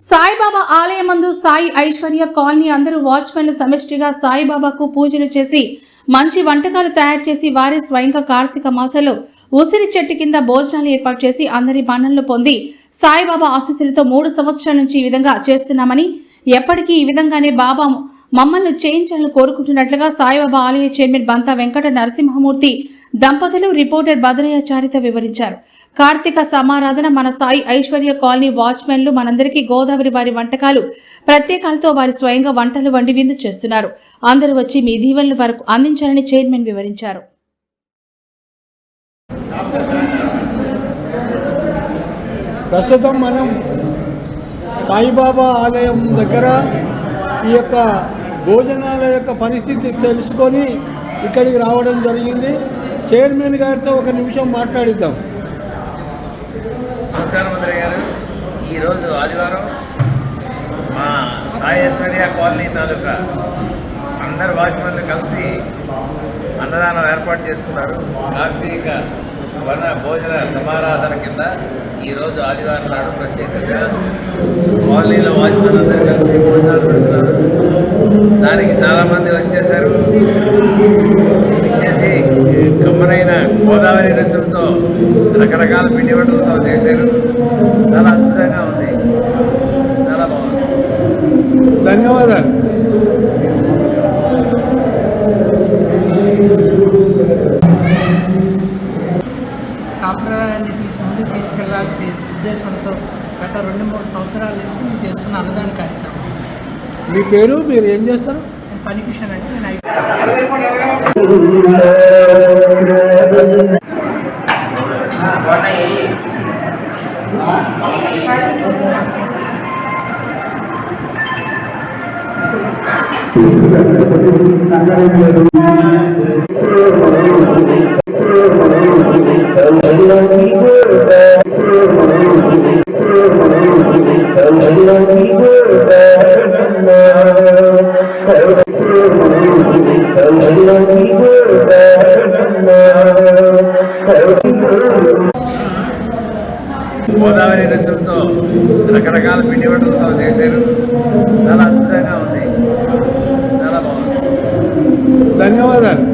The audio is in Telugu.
సాయిబాబా ఆలయమందు సాయి ఐశ్వర్య కాలనీ అందరూ వాచ్మెన్లు సమిష్టిగా సాయిబాబాకు పూజలు చేసి మంచి వంటకాలు తయారు చేసి వారే స్వయంగా కార్తీక మాసంలో ఉసిరి చెట్టు కింద భోజనాలు ఏర్పాటు చేసి అందరి మన్ననలు పొంది సాయిబాబా ఆశీస్సులతో మూడు సంవత్సరాల నుంచి ఈ విధంగా చేస్తున్నామని ఎప్పటికీ ఈ విధంగానే బాబా మమ్మల్ని చేయించాలని కోరుకుంటున్నట్లుగా సాయిబాబా ఆలయ చైర్మన్ బంతా వెంకట నరసింహమూర్తి దంపతులు రిపోర్టర్ భద్రయ్య వివరించారు. కార్తీక సమారాధన మన సాయి ఐశ్వర్య కాలనీ వాచ్మెన్లు మనందరికీ గోదావరి వారి వంటకాలు ప్రత్యేకాలతో వారి స్వయంగా వంటలు వండి విందు చేస్తున్నారు. అందరూ వచ్చి మీ దీవెనల వరకు అందించాలని చైర్మన్ వివరించారు. ప్రస్తుతం మనం సాయిబాబా ఆలయం దగ్గర ఈ యొక్క భోజనాల యొక్క పరిస్థితి తెలుసుకొని ఇక్కడికి రావడం జరిగింది. చైర్మన్ గారితో ఒక నిమిషం మాట్లాడిద్దాం. నమస్కారం మంత్రి గారు. ఈరోజు ఆదివారం మా సాయి ఐశ్వర్య కాలనీ తాలూకా అందరు వాచ్మెన్లు కలిసి అన్నదానం ఏర్పాటు చేసుకున్నారు కార్తీక వన భోజన సమారాధన కింద ఈరోజు ఆదివారం నాడు ప్రత్యేకంగా కాలనీలో వాచ్మెన్ కలిసి భోజనాలు పెడుతున్నారు. దానికి చాలామంది వచ్చేసారు. ఇచ్చేసి కమ్మనైన గోదావరి రుచులతో రకరకాల పిండి వంటలతో చేశారు. చాలా అద్భుతంగా ఉంది. సాంప్రదాయాన్ని తీసి ముందుకు తీసుకెళ్ళాల్సిన ఉద్దేశంతో గత రెండు మూడు సంవత్సరాల నుంచి నేను చేస్తున్న అన్నదాన కార్యక్రమం. మీ పేరు మీరు ఏం చేస్తారు? నేను ఫణికిషన్ అంటే నేను ఐ- గోదావరి రుచులతో రకరకాల పిండి వంటలతో చేశారు చాలా అద్భుతంగా ఉంది చాలా బాగుంది ధన్యవాదాలు